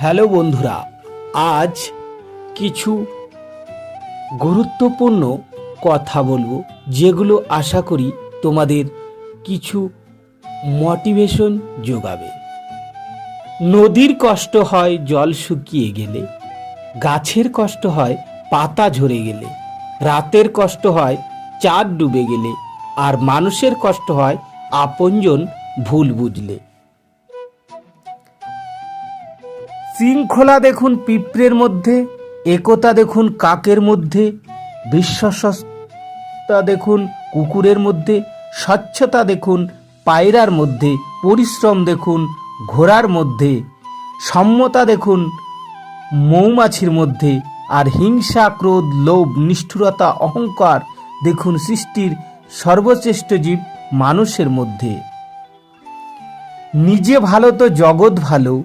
Hello বন্ধুরা, আজ কিছু গুরুত্বপূর্ণ কথা বলব, যেগুলো আশা করি তোমাদের কিছু মোটিভেশন যোগাবে। নদীর কষ্ট হয় জল শুকিয়ে গেলে, গাছের কষ্ট হয় পাতা ঝরে গেলে, রাতের কষ্ট হয় চাঁদ ডুবে গেলে, আর মানুষের কষ্ট হয় আপনজন ভুল বুঝলে। শৃঙ্খলা দেখুন পিঁপড়ের মধ্যে, একতা দেখুন কাকের মধ্যে বিশ্বস্ততা দেখুন কুকুরের মধ্যে, স্বচ্ছতা দেখুন পায়রার মধ্যে, পরিশ্রম দেখুন ঘোড়ার মধ্যে, সম্মতা দেখুন মৌমাছির মধ্যে, আর হিংসা, ক্রোধ, লোভ, নিষ্ঠুরতা, অহংকার দেখুন সৃষ্টির সর্বশ্রেষ্ঠ জীব মানুষের মধ্যে। নিজে ভালো তো জগৎ ভালো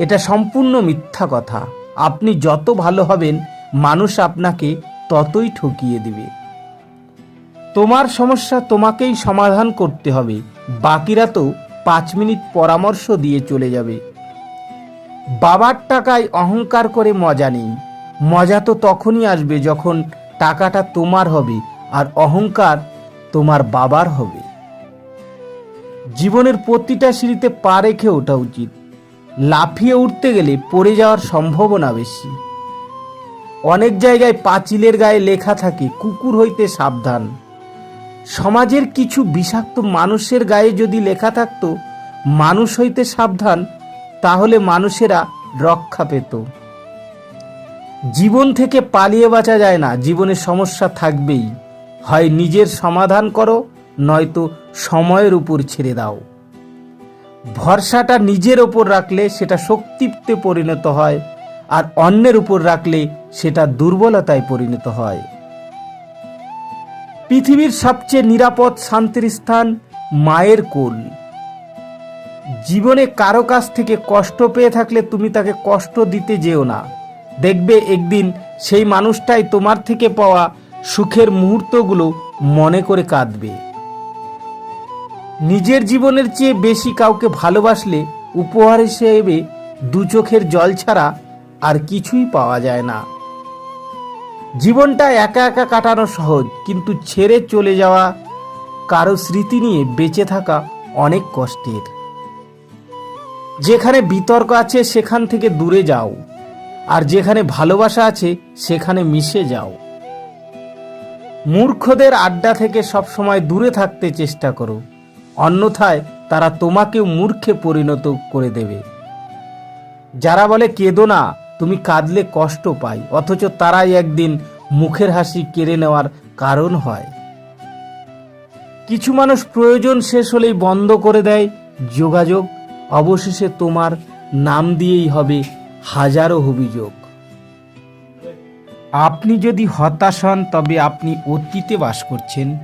এটা সম্পূর্ণ মিথ্যা কথা। আপনি যত ভালো হবেন, মানুষ আপনাকে ততই ঠকিয়ে দিবে। তোমার সমস্যা তোমাকেই সমাধান করতে হবে। বাকিরা তো পাঁচ মিনিট পরামর্শ দিয়ে চলে যাবে। বাবার টাকায় অহংকার করে মজা নেই। মজা তো তখনই আসবে যখন টাকাটা তোমার হবে আর অহংকার তোমার বাবার হবে। জীবনের প্রতিটা সিঁড়িতে পা রেখে ওঠা উচিত। লাফিয়ে উঠতে গেলে পড়ে যাওয়ার সম্ভাবনা বেশি। অনেক জায়গায় পাঁচিলের গায়ে লেখা থাকে, কুকুর হইতে সাবধান। সমাজের কিছু বিষাক্ত মানুষের গায়ে যদি লেখা থাকতো, মানুষ হইতে সাবধান তাহলে মানুষেরা রক্ষা পেত। জীবন থেকে পালিয়ে বাঁচা যায় না, জীবনে সমস্যা থাকবেই। হয় নিজের সমাধান করো, নয়তো সময়ের উপর ছেড়ে দাও। ভরসাটা নিজের ওপর রাখলে সেটা শক্তিতে পরিণত হয়, আর অন্যের উপর রাখলে সেটা দুর্বলতায় পরিণত হয়। পৃথিবীর সবচেয়ে নিরাপদ শান্তির স্থান মায়ের কোল। জীবনে কারও কাছ থেকে কষ্ট পেয়ে থাকলে তুমি তাকে কষ্ট দিতে যেও না। দেখবে একদিন সেই মানুষটাই তোমার থেকে পাওয়া সুখের মুহূর্তগুলো মনে করে কাঁদবে। নিজের জীবনের চেয়ে বেশি কাউকে ভালোবাসলে উপহার হিসেবে দু চোখের জল ছাড়া আর কিছুই পাওয়া যায় না। জীবনটা একা একা কাটানো সহজ, কিন্তু ছেড়ে চলে যাওয়া, কারও স্মৃতি নিয়ে বেঁচে থাকা অনেক কষ্টের। যেখানে বিতর্ক আছে সেখান থেকে দূরে যাও, আর যেখানে ভালোবাসা আছে সেখানে মিশে যাও। মূর্খদের আড্ডা থেকে সবসময় দূরে থাকতে চেষ্টা করো। অন্যথায় তারা তোমাকেও মূর্খে পরিণত করে দেবে। যারা বলে, কেঁদো না, তুমি কাঁদলে কষ্ট পাই। অথচ তারাই একদিন মুখের হাসি কেড়ে নেওয়ার কারণ হয়। কিছু মানুষ প্রয়োজন শেষ হলেই বন্ধ করে দেয় যোগাযোগ। অবশেষে তোমার নাম দিয়েই হবে হাজারো অভিযোগ। আপনি যদি হতাশ হন, তবে আপনি অতীতে বাস করছেন।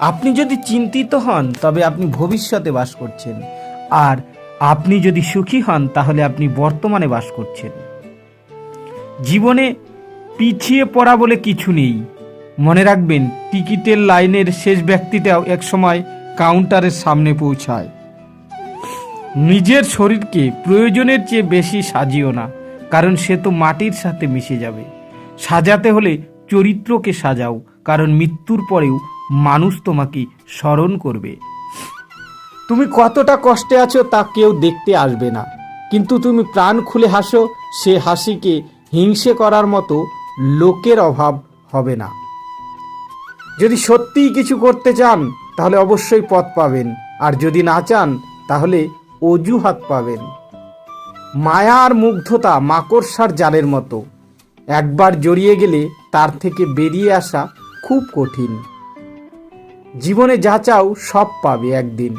আপনি যদি চিন্তিত হন, তবে আপনি ভবিষ্যতে বাস করছেন। আর আপনি যদি সুখী হন, তাহলে আপনি বর্তমানে বাস করছেন। জীবনে পিছিয়ে পড়া বলে কিছু নেই। মনে রাখবেন, টিকিটের লাইনের শেষ ব্যক্তিটাও একসময় কাউন্টারের সামনে পৌঁছায়। নিজের শরীরকে প্রয়োজনের চেয়ে বেশি সাজিও না, কারণ সে তো মাটির সাথে মিশে যাবে। সাজাতে হলে চরিত্রকে সাজাও, কারণ মৃত্যুর পরেও মানুষ তোমাকে স্মরণ করবে। তুমি কতটা কষ্টে আছো তা কেউ দেখতে আসবে না। কিন্তু তুমি প্রাণ খুলে হাসো, সে হাসিকে হিংসে করার মতো লোকের অভাব হবে না। যদি সত্যিই কিছু করতে চান, তাহলে অবশ্যই পথ পাবেন। আর যদি না চান, তাহলে অজুহাত পাবেন। মায়ার মুগ্ধতা মাকড়সার জালের মতো। একবার জড়িয়ে গেলে তার থেকে বেরিয়ে আসা খুব কঠিন। জীবনে যা চাও সব পাবে একদিন।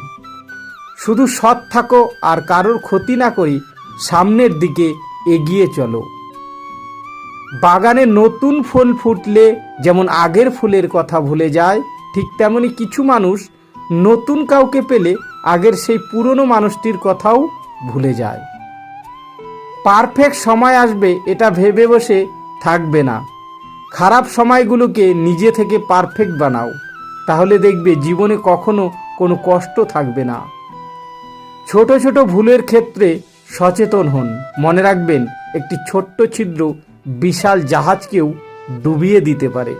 শুধু সৎ থাকো আর কারোর ক্ষতি না করি, সামনের দিকে এগিয়ে চলো। বাগানে নতুন ফুল ফুটলে যেমন আগের ফুলের কথা ভুলে যায়, ঠিক তেমনি কিছু মানুষ নতুন কাউকে পেলে আগের সেই পুরনো মানুষটির কথাও ভুলে যায়। পারফেক্ট সময় আসবে এটা ভেবে বসে থাকবে না। খারাপ সময়গুলোকে নিজে থেকে পারফেক্ট বানাও। তাহলে দেখবে জীবনে কখনো কোনো কষ্ট থাকবে না। ছোট ছোট ভুলের ক্ষেত্রে সচেতন হন। মনে রাখবেন, একটি ছোট্ট ছিদ্র বিশাল জাহাজকেও ডুবিয়ে দিতে পারে।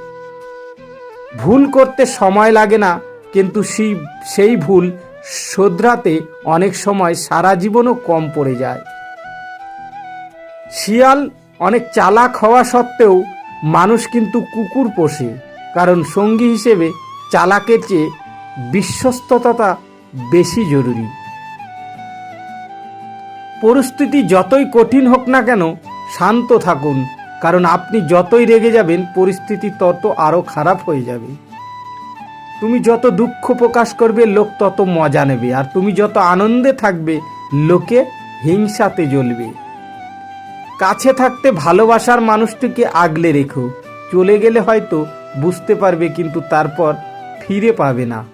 ভুল করতে সময় লাগে না, কিন্তু সেই সেই ভুল শোধরাতে অনেক সময় সারা জীবনও কম পড়ে যায়। শিয়াল অনেক চালাক হওয়া সত্ত্বেও মানুষ কিন্তু কুকুর পোষে, কারণ সঙ্গী হিসেবে চালাকের চেয়ে বিশ্বস্ততা বেশি জরুরি। পরিস্থিতি যতই কঠিন হোক না কেন শান্ত থাকুন, কারণ আপনি যতই রেগে যাবেন, পরিস্থিতি তত আরও খারাপ হয়ে যাবে। তুমি যত দুঃখ প্রকাশ করবে, লোক তত মজা নেবে, আর তুমি যত আনন্দে থাকবে, লোকে হিংসাতে জ্বলবে। কাছে থাকতে ভালোবাসার মানুষটিকে আগলে রেখো। চলে গেলে হয়তো বুঝতে পারবে, কিন্তু তারপর ফিরে পাবে না।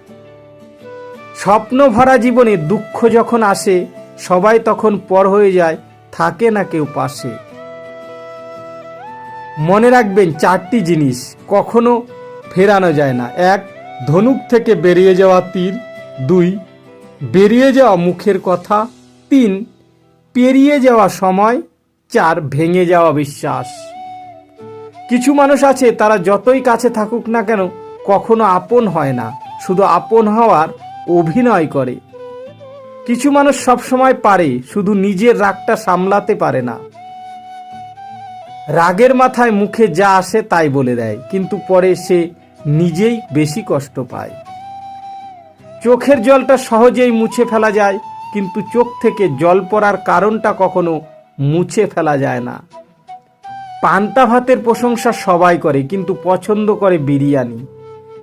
স্বপ্ন ভরা জীবনে দুঃখ যখন আসে, সবাই তখন পর হয়ে যায়, থাকে না কেউ পাশে। মনে রাখবেন, চারটি জিনিস কখনো ফেরানো যায় না। এক, ধনুক থেকে বেরিয়ে যাওয়া তীর। দুই, বেরিয়ে যাওয়া মুখের কথা। তিন, পেরিয়ে যাওয়া সময়। চার, ভেঙে যাওয়া বিশ্বাস। কিছু মানুষ আছে, তারা যতই কাছে থাকুক না কেন কখনো আপন হয় না, শুধু আপন হওয়ার অভিনয় করে। কিছু মানুষ সবসময় পারে, শুধু নিজের রাগটা সামলাতে পারে না। রাগের মাথায় মুখে যা আসে তাই বলে দেয়, কিন্তু পরে সে নিজেই বেশি কষ্ট পায়। চোখের জলটা সহজেই মুছে ফেলা যায়, কিন্তু চোখ থেকে জল পড়ার কারণটা কখনো মুছে ফেলা যায় না। পান্তা ভাতের প্রশংসা সবাই করে, কিন্তু পছন্দ করে বিরিয়ানি।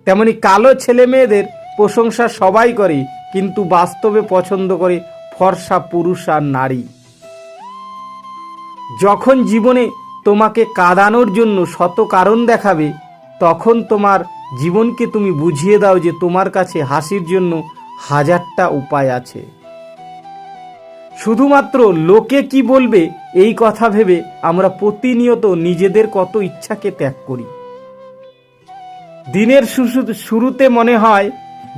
তেমনি কালো ছেলে মেয়েদের প্রশংসা সবাই করে, কিন্তু বাস্তবে পছন্দ করে ফর্সা পুরুষ আর নারী। যখন জীবনে তোমাকে কাঁদানোর জন্য শত কারণ দেখাবে, তখন তোমার জীবনকে তুমি বুঝিয়ে দাও যে তোমার কাছে হাসির জন্য হাজারটা উপায় আছে। শুধুমাত্র লোকে কি বলবে এই কথা ভেবে আমরা প্রতিনিয়ত নিজেদের কত ইচ্ছাকে ত্যাগ করি। দিনের শুরু- শুরুতে মনে হয়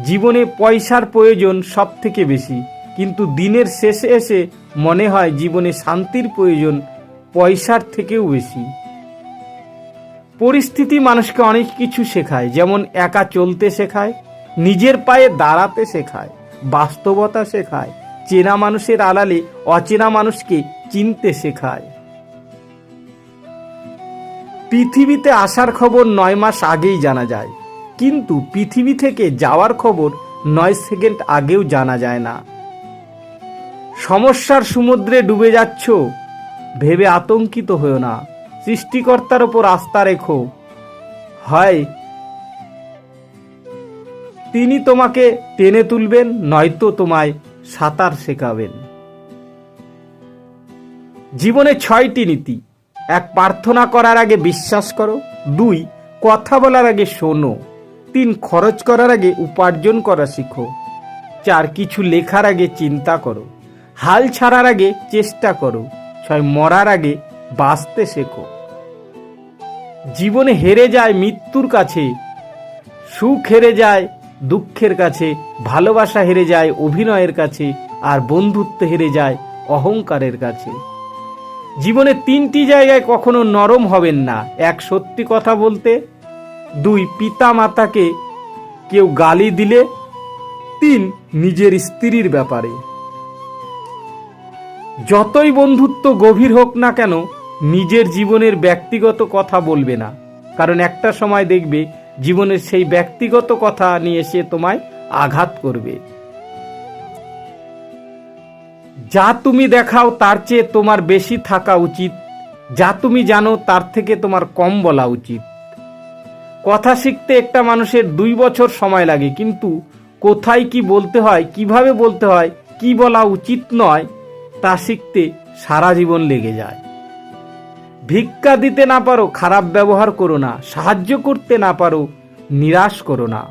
জীবনে পয়সার প্রয়োজন সব থেকে বেশি। কিন্তু দিনের শেষে এসে মনে হয় জীবনে শান্তির প্রয়োজন পয়সার থেকেও বেশি। পরিস্থিতি মানুষকে অনেক কিছু শেখায়, যেমন একা চলতে শেখায়, নিজের পায়ে দাঁড়াতে শেখায়, বাস্তবতা শেখায়, চেনা মানুষের আড়ালে অচেনা মানুষকে চিনতে শেখায়। পৃথিবীতে আসার খবর নয় মাস আগেই জানা যায়। কিন্তু পৃথিবী থেকে যাওয়ার খবর নয় সেকেন্ড আগেও জানা যায় না। সমস্যার সমুদ্রে ডুবে যাচ্ছ, ভেবে আতঙ্কিত হয়েও না। সৃষ্টিকর্তার ওপর আস্থা রেখো। হয় তিনি তোমাকে টেনে তুলবেন, নয়তো তোমায় সাঁতার শেখাবেন। জীবনে ছয়টি নীতি। এক প্রার্থনা করার আগে বিশ্বাস করো। দুই, কথা বলার আগে শোনো। তিন, খরচ করার আগে উপার্জন করা শিখো। চার, কিছু লেখার আগে চিন্তা করো। হাল ছাড়ার আগে চেষ্টা করো। ছয়, মরার আগে বাঁচতে শেখো। জীবনে হেরে যায় মৃত্যুর কাছে, সুখ হেরে যায় দুঃখের কাছে, ভালোবাসা হেরে যায় অভিনয়ের কাছে, আর বন্ধুত্ব হেরে যায় অহংকারের কাছে। জীবনে তিনটি জায়গায় কখনো নরম হবেন না। এক সত্যি কথা বলতে, দুই পিতা মাতাকে কেউ গালি দিলে, তিন নিজের স্ত্রীর ব্যাপারে। যতই বন্ধুত্ব গভীর হোক না কেন, নিজের জীবনের ব্যক্তিগত কথা বলবে না। কারণ একটা সময় দেখবে, জীবনের সেই ব্যক্তিগত কথা নিয়ে সে তোমায় আঘাত করবে। যা তুমি দেখাও তার চেয়ে তোমার বেশি থাকা উচিত। যা তুমি জানো তার থেকে তোমার কম বলা উচিত। কথা শিখতে একটা মানুষের দুই বছর সময় লাগে, কিন্তু কোথায় কি বলতে হয়, কীভাবে বলতে হয়, কি বলা উচিত নয়, তা শিখতে সারা জীবন লেগে যায়। ভিক্ষা দিতে না পারো, খারাপ ব্যবহার করো না, সাহায্য করতে না পারো, নিরাশ করো না।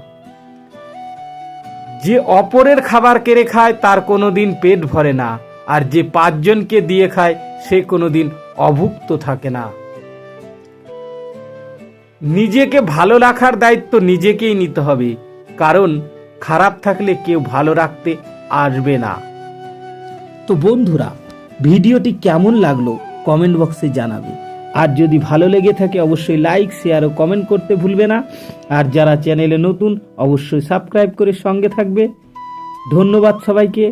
যে অপরের খাবার কেড়ে খায়, তার কোনোদিন পেট ভরে না। আর যে পাঁচজনকে দিয়ে খায়, সে কোনোদিন অভুক্ত থাকে না। নিজেকে ভালো রাখার দায়িত্ব নিজেকেই নিতে হবে। কারণ খারাপ থাকলে কেউ ভালো রাখতে আসবে না। তো বন্ধুরা, ভিডিওটি কেমন লাগল কমেন্ট বক্সে জানাবে। আর যদি ভালো লেগে থাকে অবশ্যই লাইক শেয়ার ও কমেন্ট করতে ভুলবে না। আর যারা চ্যানেলে নতুন, অবশ্যই সাবস্ক্রাইব করে সঙ্গে থাকবে। ধন্যবাদ সবাইকে।